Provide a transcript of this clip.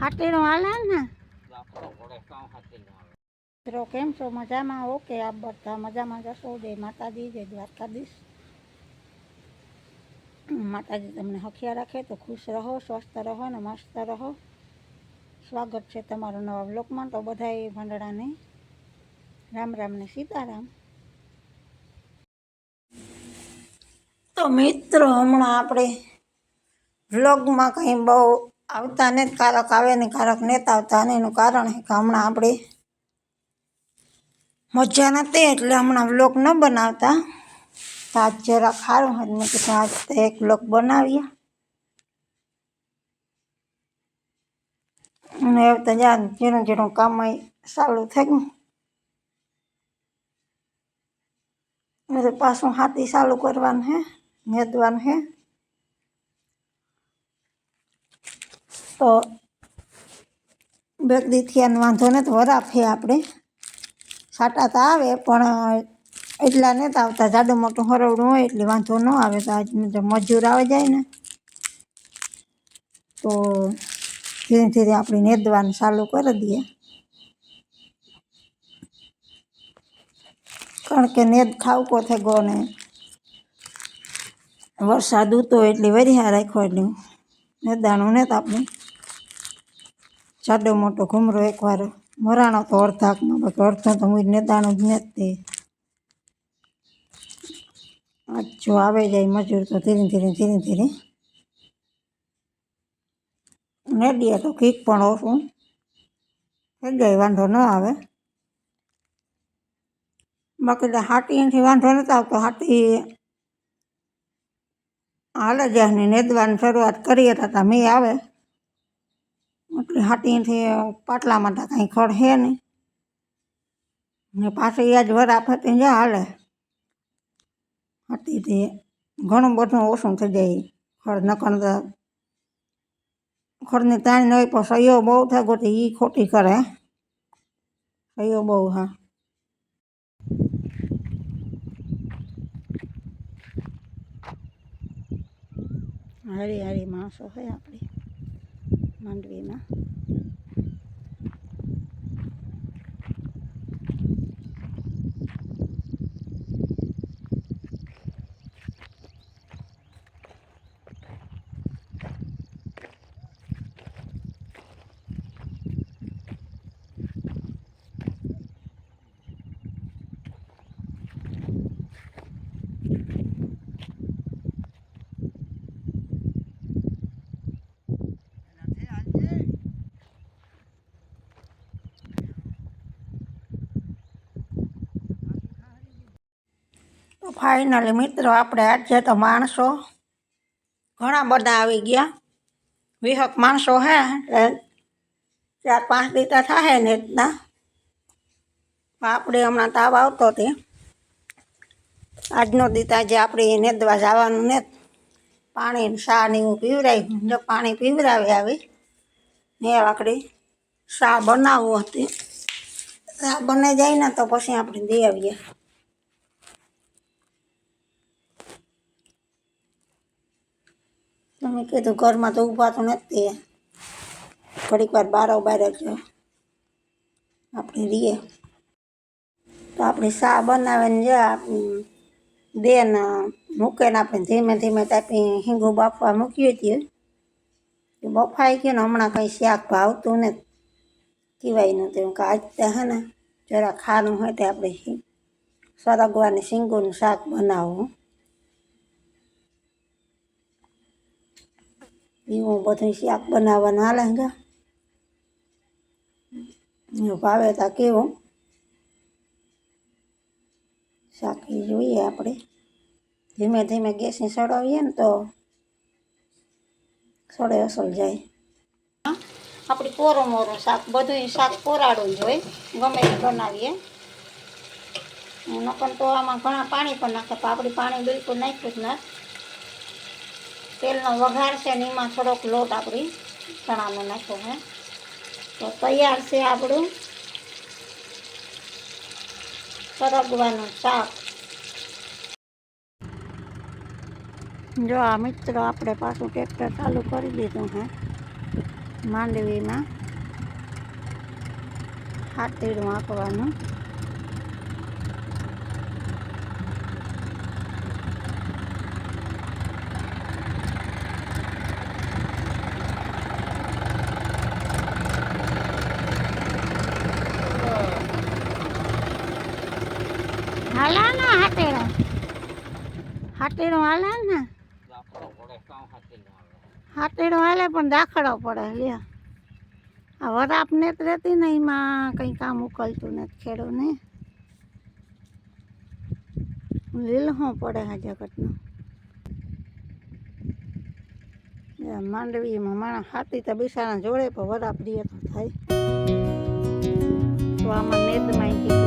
હાટીનો હાલે ને? મિત્રો કેમ છો? મજામાં? ઓકે આપ બધા મજામાં જશો જય માતાજી જય દ્વારકાધીશ. માતાજી તમને હખિયા રાખે તો ખુશ રહો સ્વસ્થ રહો ને મસ્ત રહો. સ્વાગત છે તમારું નવા બ્લોકમાં તો બધાય ભંડળાને રામ રામ ને સીતારામ. તો મિત્રો હમણાં આપણે વ્લોગમાં કંઈ બહુ આવતા ને કારક આવે ને કારક નેતા આવતા ને એનું કારણ છે કે હમણાં આપણે મજા નથી એટલે હમણાં વ્લોગ ન બનાવતા. તો આજ જરાક ખારું હતું મેં કીધું આજ તો એક વ્લોગ બનાવીએ. અને એવું તો જા ઝીણું કામ ચાલુ થઈ ગયું. પાછું હાથી ચાલુ કરવાનું હે મેદવાનું હે તો બેક દી થયા વાંધો ને તો વરાફે આપણે. સાટા તો આવે, પણ એટલા નથી આવતા. જાડું મોટું હરવડું હોય એટલે વાંધો ન આવે, તો આજ મજૂર આવી જાય ને. તો ધીરે ધીરે આપણે નેદવાનું ચાલુ કરી દઈએ. કારણ કે નેદ ખાવકો થઈ ગયો ને. વરસાદ ઉતો એટલે વરિયા રાખ્યો એટલે નેદાણું ને તો આપણે. જાડો મોટો ઘૂમરો એકવાર મરાણો તો અડધાકમાં બાકી અડધો તો હું નેદાણું જ આજ જો આવે જાય મજૂર તો ધીરે ધીરે ધીરે ધીરે. નેડીએ તો કીક પણ ઓછું. થઈ જાય વાંધો ન આવે. બાકી તો હાટીથી વાંધો નથી આવતો. હાટી હાલે જ્યાંની નેદવાની શરૂઆત કરીએ તો મેં આવે. એટલે હાટીથી પાટલામાં તો કાંઈ ખડ છે નહીં. ને પાછી યાદ વરા ફરતી જ્યાં હાલે. હાટીથી ઘણું બધું ઓછું થઈ જાય ખડ, નકર તો ખડની તાણ ન હોય પણ સહીઓ બહુ થાય ગોતી એ ખોટી કરે. સહીઓ બહુ હા. હારી હારી માણસો હોય આપણી માંડવીમાં ફાઇનલી મિત્રો, આપણે આજે તો માણસો ઘણા બધા આવી ગયા. વિહક માણસો હે ચાર પાંચ દીતા થાય ને રીતના આપણે હમણાં તાવ આવતો તે. આજનો દીતા જે આપણે નેદવા જવાનું ને, પાણી શા ને એવું પીવરાયું. જો પાણી પીવડાવી આવી, ને આપણે શા બનાવવું હતી. શા બને જાય ને તો પછી આપણે દઈ આવીએ. તમે કીધું, ઘરમાં તો ઊભા તો નથી. થોડીક વાર બારો બાર જ આપણે રહીએ. તો આપણે શા બનાવીને જે દે ને મૂકે ને આપણે ધીમે ધીમે તાપી હિંગું બાફવા છીએ એ બફાઈ ગયું ને હમણાં કંઈ શાક ભાવતું ને કહેવાય નહોતું કે આજ તે હે ને, જરા ખાવાનું હોય તે આપણે સરગવાની શીંગોનું શાક બનાવવું એવું બધું શાક બનાવવાનું. હાલે છે એવું ભાવે તા કેવું? શાક જોઈએ આપણે ધીમે ધીમે ગેસને સળાવીએ ને તો સળે અસલ જાય. આપણી કોરો મોરો શાક બધું શાક કોરાડું જ હોય. ગમે તે બનાવીએ. નકર તો આમાં ઘણા પાણી પણ નાખે, પણ આપણે પાણી બિલકુલ નાખ્યું જ ના. તેલનો વઘાર છે ને એમાં થોડોક લોટ આપણી ચણાનો નાખ્યો હે. તો તૈયાર છે આપણું સરગવાનું શાક. જો આ મિત્રો આપણે પાછું ટ્રેક્ટર ચાલુ કરી દીધું હે. માંડવીમાં. હાથેડું આંકવાનું હાલા ના હાલે ને? હાથેડો હાલે પણ દાખલો પડે, લ્યો. આ વરાપ ને જ રહેતી ને એમાં કંઈ કામ ઉકલતું નથી ખેડૂને લીલહો પડે આ જગતનો માંડવીમાં માણસ હાથી તો બિસાણા જોડે, પણ વરાપ રીએ તો થાય. તો આમાં નેદમાં કે